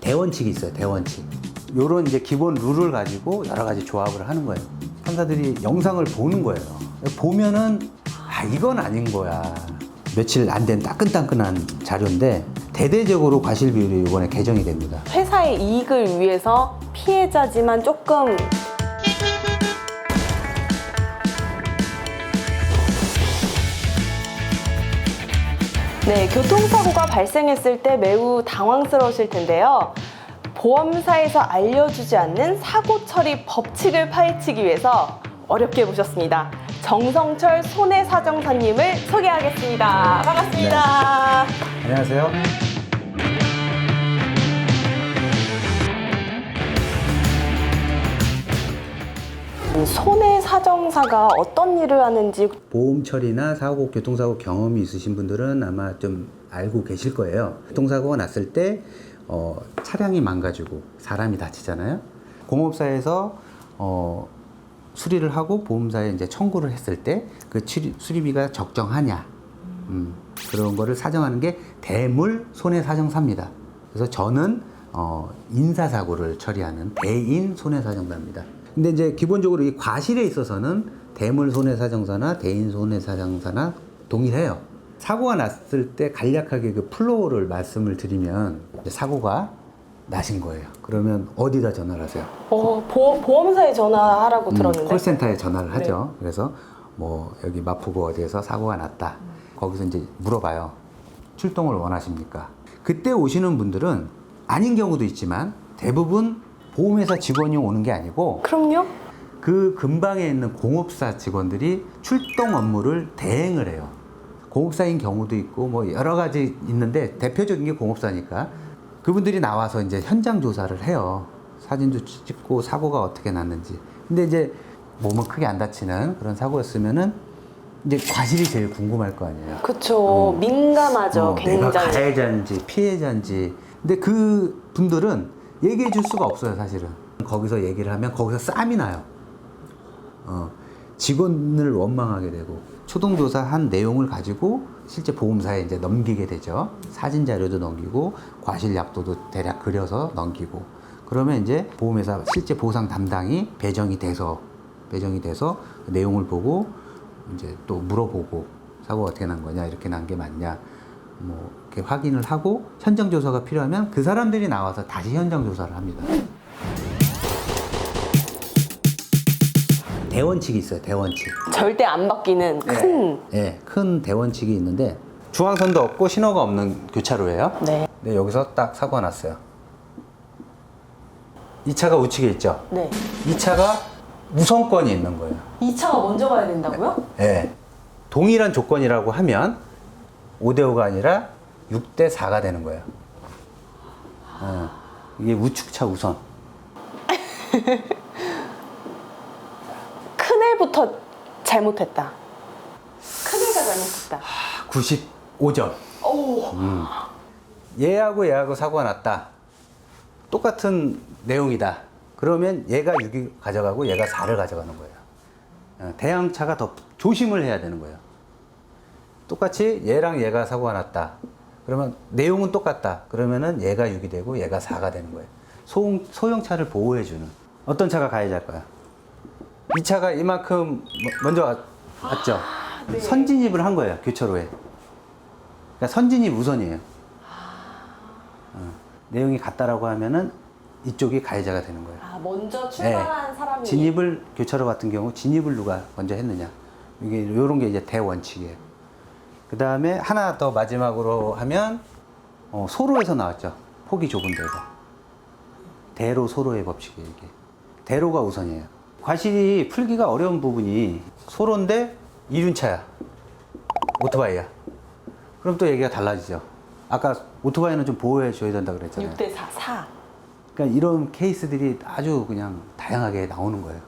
대원칙이 있어요. 대원칙. 요런 이제 기본 룰을 가지고 여러 가지 조합을 하는 거예요. 판사들이 영상을 보는 거예요. 보면은 아 이건 아닌 거야. 며칠 안 된 따끈따끈한 자료인데 대대적으로 과실 비율이 이번에 개정이 됩니다. 회사의 이익을 위해서 피해자지만 조금 네, 교통사고가 발생했을 때 매우 당황스러우실 텐데요. 보험사에서 알려주지 않는 사고 처리 법칙을 파헤치기 위해서 어렵게 모셨습니다. 정성철 손해사정사님을 소개하겠습니다. 반갑습니다. 안녕하세요. 손해 사정사가 어떤 일을 하는지 보험 처리나 사고, 교통사고 경험이 있으신 분들은 아마 좀 알고 계실 거예요. 교통사고가 났을 때 어, 차량이 망가지고 사람이 다치잖아요. 공업사에서 어, 수리를 하고 보험사에 이제 청구를 했을 때 그 수리비가 적정하냐 음, 그런 거를 사정하는 게 대물 손해사정사입니다. 그래서 저는 어, 인사사고를 처리하는 대인 손해사정사입니다. 근데 이제 기본적으로 이 과실에 있어서는 대물 손해사정사나 대인 손해사정사나 동일해요. 사고가 났을 때 간략하게 그 플로우를 말씀을 드리면 사고가 나신 거예요. 그러면 어디다 전화를 하세요? 어, 보, 보험사에 전화하라고 음, 들었는데 콜센터에 전화를 하죠. 그래서 뭐 여기 마포구 어디에서 사고가 났다. 거기서 이제 물어봐요. 출동을 원하십니까? 그때 오시는 분들은 아닌 경우도 있지만 대부분 보험회사 직원이 오는 게 아니고 그럼요. 그 근방에 있는 공업사 직원들이 출동 업무를 대행을 해요. 공업사인 경우도 있고 뭐 여러 가지 있는데 대표적인 게 공업사니까 그분들이 나와서 이제 현장 조사를 해요. 사진도 찍고 사고가 어떻게 났는지. 근데 이제 몸은 크게 안 다치는 그런 사고였으면은 이제 과실이 제일 궁금할 거 아니에요. 그쵸. 민감하죠. 어, 내가 굉장히. 가해자인지 피해자인지. 근데 그 분들은 얘기해 줄 수가 없어요, 사실은. 거기서 얘기를 하면 거기서 쌈이 나요. 어, 직원을 원망하게 되고 초동조사 한 내용을 가지고 실제 보험사에 이제 넘기게 되죠. 사진 자료도 넘기고 과실 약도도 대략 그려서 넘기고 그러면 이제 보험회사 실제 보상 담당이 배정이 돼서 배정이 돼서 그 내용을 보고 이제 또 물어보고 사고가 어떻게 난 거냐 이렇게 난 게 맞냐 뭐 이렇게 확인을 하고 현장 조사가 필요하면 그 사람들이 나와서 다시 현장 조사를 합니다. 대원칙이 있어요. 대원칙. 절대 안 바뀌는 큰. 예, 큰 대원칙이 있는데 중앙선도 없고 신호가 없는 교차로예요. 네. 네, 여기서 딱 사고가 났어요. 이 차가 우측에 있죠. 네. 이 차가 우선권이 있는 거예요. 이 차가 먼저 가야 된다고요? 예. 동일한 조건이라고 하면 5대 5가 아니라 6대 4가 되는 거예요. 어, 이게 우측차 우선. 큰애부터 잘못했다. 큰애가 잘못했다. 95점. 오. 얘하고 얘하고 사고가 났다. 똑같은 내용이다. 그러면 얘가 6이 가져가고 얘가 4를 가져가는 거예요. 어, 대형차가 더 조심을 해야 되는 거예요. 똑같이 얘랑 얘가 사고가 났다. 그러면 내용은 똑같다. 그러면은 얘가 6이 되고 얘가 4가 되는 거예요. 소형, 소형차를 보호해주는. 어떤 차가 가해자일까요? 이 차가 이만큼 뭐- 먼저 왔- 왔죠? 네. 선진입을 한 거예요, 교차로에. 그러니까 선진입 우선이에요. 어, 내용이 같다라고 하면은 이쪽이 가해자가 되는 거예요. 아, 먼저 출발한 사람이. 네. 진입을 교차로 같은 경우 진입을 누가 먼저 했느냐 이게 이런 게 이제 대원칙이에요. 그 다음에 하나 더 마지막으로 하면 어, 소로에서 나왔죠. 폭이 좁은 데가 대로 소로의 법칙이에요. 이게 대로가 우선이에요. 과실이 풀기가 어려운 부분이 소로인데 이륜차야, 오토바이야. 그럼 또 얘기가 달라지죠. 아까 오토바이는 좀 보호해 줘야 된다 그랬잖아요. 6대 4, 4. 그러니까 이런 케이스들이 아주 그냥 다양하게 나오는 거예요.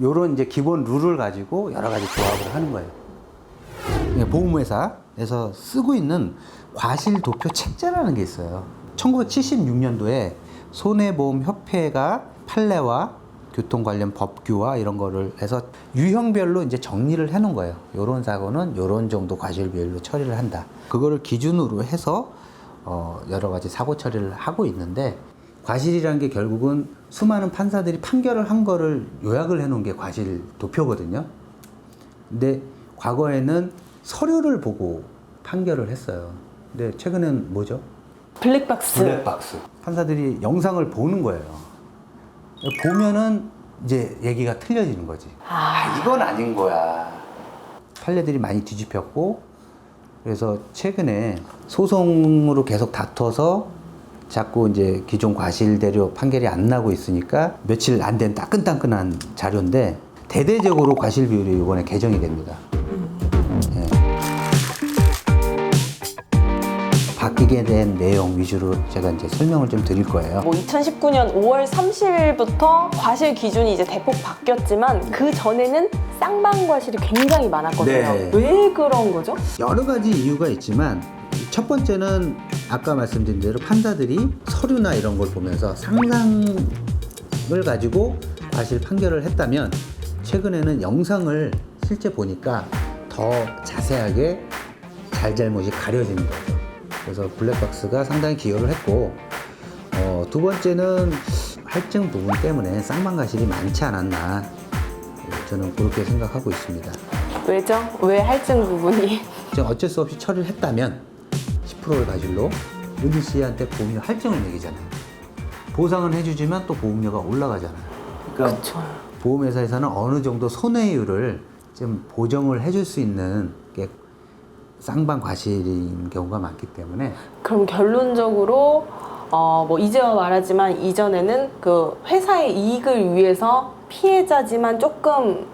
요런 이제 기본 룰을 가지고 여러 가지 조합을 하는 거예요. 예, 보험회사에서 쓰고 있는 과실 도표 책자라는 게 있어요. 1976년도에 손해보험협회가 판례와 교통 관련 법규와 이런 거를 해서 유형별로 이제 정리를 해 놓은 거예요. 요런 사고는 요런 정도 과실 비율로 처리를 한다. 그거를 기준으로 해서 어, 여러 가지 사고 처리를 하고 있는데 과실이라는 게 결국은 수많은 판사들이 판결을 한 거를 요약을 해 놓은 게 과실 도표거든요. 근데 과거에는 서류를 보고 판결을 했어요. 근데 최근엔 뭐죠? 블랙박스. 블랙박스. 판사들이 영상을 보는 거예요. 보면은 이제 얘기가 틀려지는 거지. 아, 이건 아닌 거야. 판례들이 많이 뒤집혔고, 그래서 최근에 소송으로 계속 다퉈서 자꾸 이제 기존 과실대로 판결이 안 나고 있으니까 며칠 안 된 따끈따끈한 자료인데 대대적으로 과실 비율이 이번에 개정이 됩니다. 바뀌게 된 내용 위주로 제가 이제 설명을 좀 드릴 거예요. 뭐 2019년 5월 30일부터 과실 기준이 이제 대폭 바뀌었지만 그 전에는 쌍방 과실이 굉장히 많았거든요. 네. 왜 그런 거죠? 여러 가지 이유가 있지만 첫 번째는 아까 말씀드린 대로 판사들이 서류나 이런 걸 보면서 상상을 가지고 과실 판결을 했다면 최근에는 영상을 실제 보니까 더 자세하게 잘잘못이 가려지는 거죠. 그래서 블랙박스가 상당히 기여를 했고 어, 두 번째는 할증 부분 때문에 쌍방과실이 많지 않았나 저는 그렇게 생각하고 있습니다. 왜죠? 왜 할증 부분이? 지금 어쩔 수 없이 처리를 했다면 10%의 과실로 은희 씨한테 보험료 할증을 매기잖아요. 보상은 해주지만 또 보험료가 올라가잖아요. 그러니까 그쵸. 보험회사에서는 어느 정도 손해율을 좀 보정을 해줄 수 있는 게 쌍방 과실인 경우가 많기 때문에 그럼 결론적으로 어, 뭐 이제와 말하지만 이전에는 그 회사의 이익을 위해서 피해자지만 조금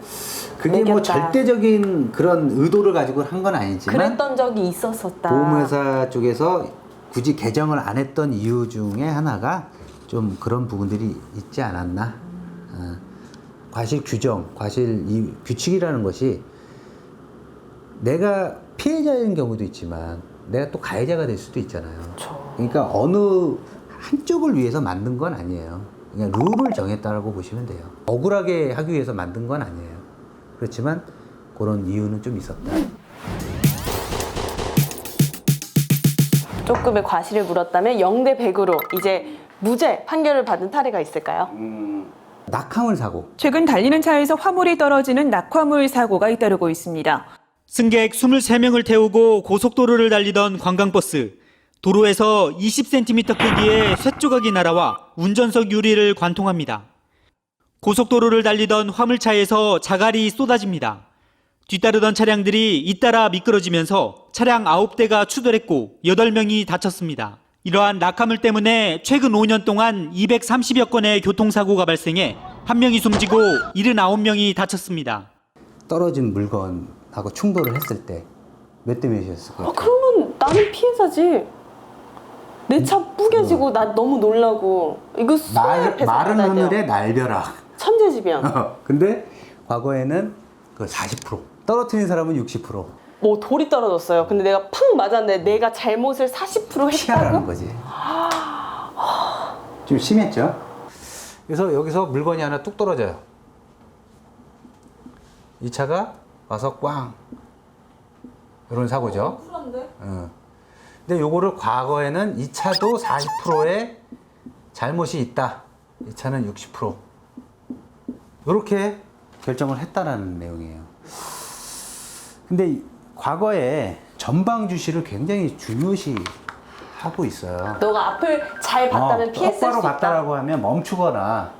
그게 뭐 매겼다. 절대적인 그런 의도를 가지고 한 건 아니지만 그랬던 적이 있었었다. 보험회사 쪽에서 굳이 개정을 안 했던 이유 중에 하나가 좀 그런 부분들이 있지 않았나. 어, 과실 규정, 과실 이 규칙이라는 것이 내가 피해자인 경우도 있지만 내가 또 가해자가 될 수도 있잖아요. 그쵸. 그러니까 어느 한쪽을 위해서 만든 건 아니에요. 그냥 룰을 정했다라고 보시면 돼요. 억울하게 하기 위해서 만든 건 아니에요. 그렇지만 그런 이유는 좀 있었다. 조금의 과실을 물었다면 0대 100으로 이제 무죄 판결을 받은 사례가 있을까요? 낙하물 사고. 최근 달리는 차에서 화물이 떨어지는 낙화물 사고가 잇따르고 있습니다. 승객 23명을 태우고 고속도로를 달리던 관광버스. 도로에서 20cm 크기의 쇳조각이 날아와 운전석 유리를 관통합니다. 고속도로를 달리던 화물차에서 자갈이 쏟아집니다. 뒤따르던 차량들이 잇따라 미끄러지면서 차량 9대가 추돌했고 8명이 다쳤습니다. 이러한 낙하물 때문에 최근 5년 동안 230여 건의 교통사고가 발생해 한 명이 숨지고 79명이 다쳤습니다. 떨어진 물건 하고 충돌을 했을 때 몇 대 몇이었을 아, 거예요? 그러면 나는 피해자지. 내 차 뿌개지고 나 너무 놀라고 이거 말, 마른 받아야 돼요. 하늘의 날벼락. 천재지변. 근데 과거에는 그 40%. 떨어뜨린 사람은 60%. 뭐 돌이 떨어졌어요. 근데 내가 팍 맞았는데 내가 잘못을 40% 피하라는 했다고? 거지. 좀 심했죠? 그래서 여기서 물건이 하나 뚝 떨어져요. 이 차가 와서 꽝. 이런 사고죠. 어. 근데 요거를 과거에는 이 차도 40%의 잘못이 있다. 이 차는 60%. 이렇게 결정을 했다라는 내용이에요. 근데 이- 과거에 전방 주시를 굉장히 중요시 하고 있어요. 너가 앞을 잘 봤다면 어, 피했을 똑바로 수 있다. 봤다라고 하면 멈추거나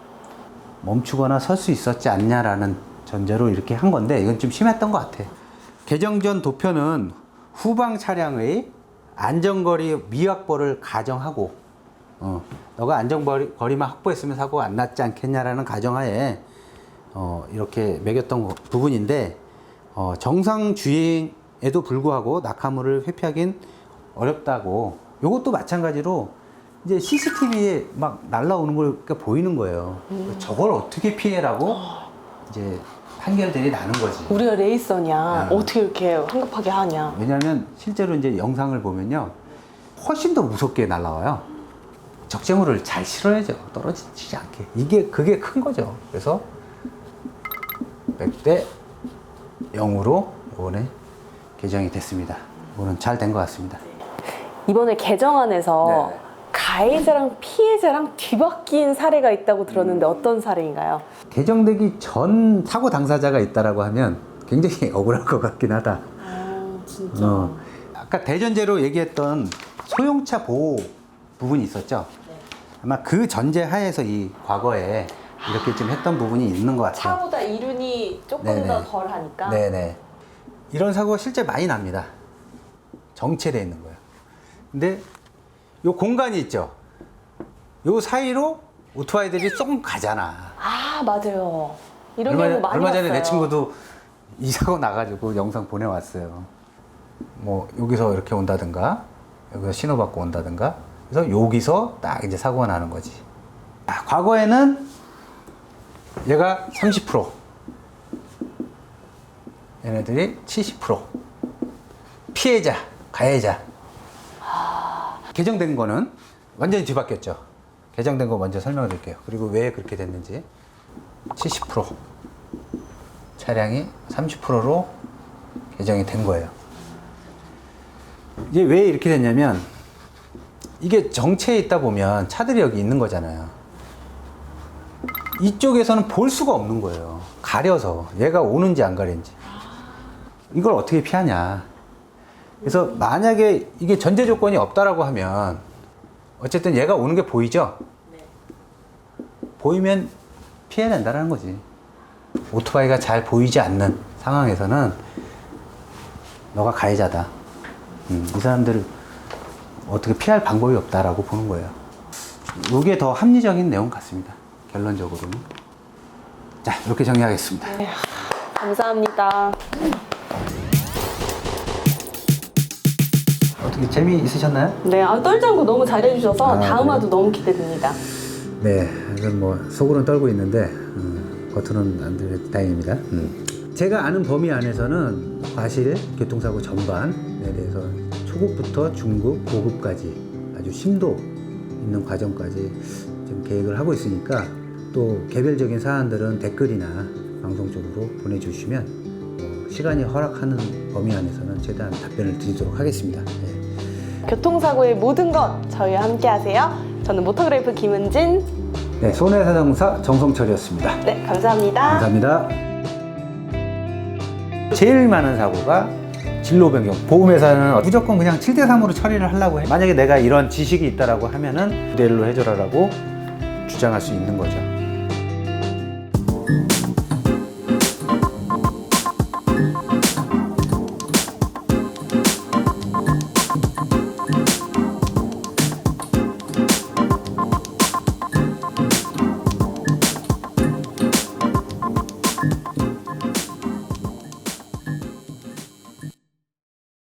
멈추거나 설 수 있었지 않냐라는 전제로 이렇게 한 건데 이건 좀 심했던 것 같아. 개정 전 도표는 후방 차량의 안전거리 미확보를 가정하고 어, 너가 안전거리만 확보했으면 사고가 안 났지 않겠냐라는 가정하에 어, 이렇게 매겼던 거- 부분인데 어, 정상 주행에도 불구하고 낙하물을 회피하긴 어렵다고 이것도 마찬가지로 이제 CCTV에 막 날라오는 걸 보이는 거예요. 저걸 어떻게 피해라고 이제 판결들이 나는 거지. 우리가 레이서냐? 야. 어떻게 이렇게 황급하게 하냐? 왜냐하면 실제로 이제 영상을 보면요 훨씬 더 무섭게 날라와요. 적재물을 잘 실어야죠. 떨어지지 않게. 이게 그게 큰 거죠. 그래서 100대 0으로 이번에 개정이 됐습니다. 이거는 잘 된 것 같습니다. 이번에 개정안에서 네. 가해자랑 피해자랑 뒤바뀐 사례가 있다고 들었는데 어떤 사례인가요? 개정되기 전 사고 당사자가 있다라고 하면 굉장히 억울할 것 같긴 하다. 아 진짜. 어, 아까 대전제로 얘기했던 소형차 보호 부분이 있었죠. 아마 그 전제 하에서 이 과거에 이렇게 좀 했던 부분이 있는 것 같아요. 차보다 이륜이 조금 네네. 더 덜하니까. 네네. 이런 사고가 실제 많이 납니다. 정체돼 있는 거예요. 근데 요 공간이 있죠. 요 사이로 오토바이들이 조금 가잖아. 아 맞아요. 이런 얼마, 경우 많이 얼마 전에 왔어요. 내 친구도 이 사고 나가지고 영상 보내왔어요. 뭐 여기서 이렇게 온다든가 여기서 신호받고 온다든가 그래서 여기서 딱 이제 사고가 나는 거지. 아, 과거에는 얘가 30% 얘네들이 70% 피해자 가해자 개정된 거는 완전히 뒤바뀌었죠. 개정된 거 먼저 설명을 드릴게요. 그리고 왜 그렇게 됐는지 70% 차량이 30%로 개정이 된 거예요. 이게 왜 이렇게 됐냐면 이게 정체에 있다 보면 차들이 여기 있는 거잖아요. 이쪽에서는 볼 수가 없는 거예요. 가려서 얘가 오는지 안 가는지. 이걸 어떻게 피하냐. 그래서 만약에 이게 전제 조건이 없다라고 하면 어쨌든 얘가 오는 게 보이죠? 보이면 피해낸다라는 거지. 오토바이가 잘 보이지 않는 상황에서는 너가 가해자다. 음, 이 사람들을 어떻게 피할 방법이 없다라고 보는 거예요. 이게 더 합리적인 내용 같습니다. 결론적으로는. 자, 이렇게 정리하겠습니다. 감사합니다. 어떻게 재미 있으셨나요? 네, 아, 떨지 않고 너무 잘해주셔서 아, 다음 네. 화도 너무 기대됩니다. 네, 저는 뭐 속으로는 떨고 있는데 음, 겉으로는 안 들려 다행입니다. 음. 제가 아는 범위 안에서는 과실 교통사고 전반에 대해서 초급부터 중급, 고급까지 아주 심도 있는 과정까지 지금 계획을 하고 있으니까 또 개별적인 사안들은 댓글이나 방송 쪽으로 보내주시면 뭐 시간이 허락하는 범위 안에서는 최대한 답변을 드리도록 하겠습니다. 네. 교통사고의 모든 것 저희와 함께 하세요. 저는 모터그래프 김은진. 네, 손해사정사 정성철이었습니다. 네, 감사합니다. 감사합니다. 제일 많은 사고가 진로 변경. 보험회사는 무조건 그냥 7대 3으로 처리를 하려고 해. 만약에 내가 이런 지식이 있다라고 하면은 9대 1로 해줘라라고 주장할 수 있는 거죠.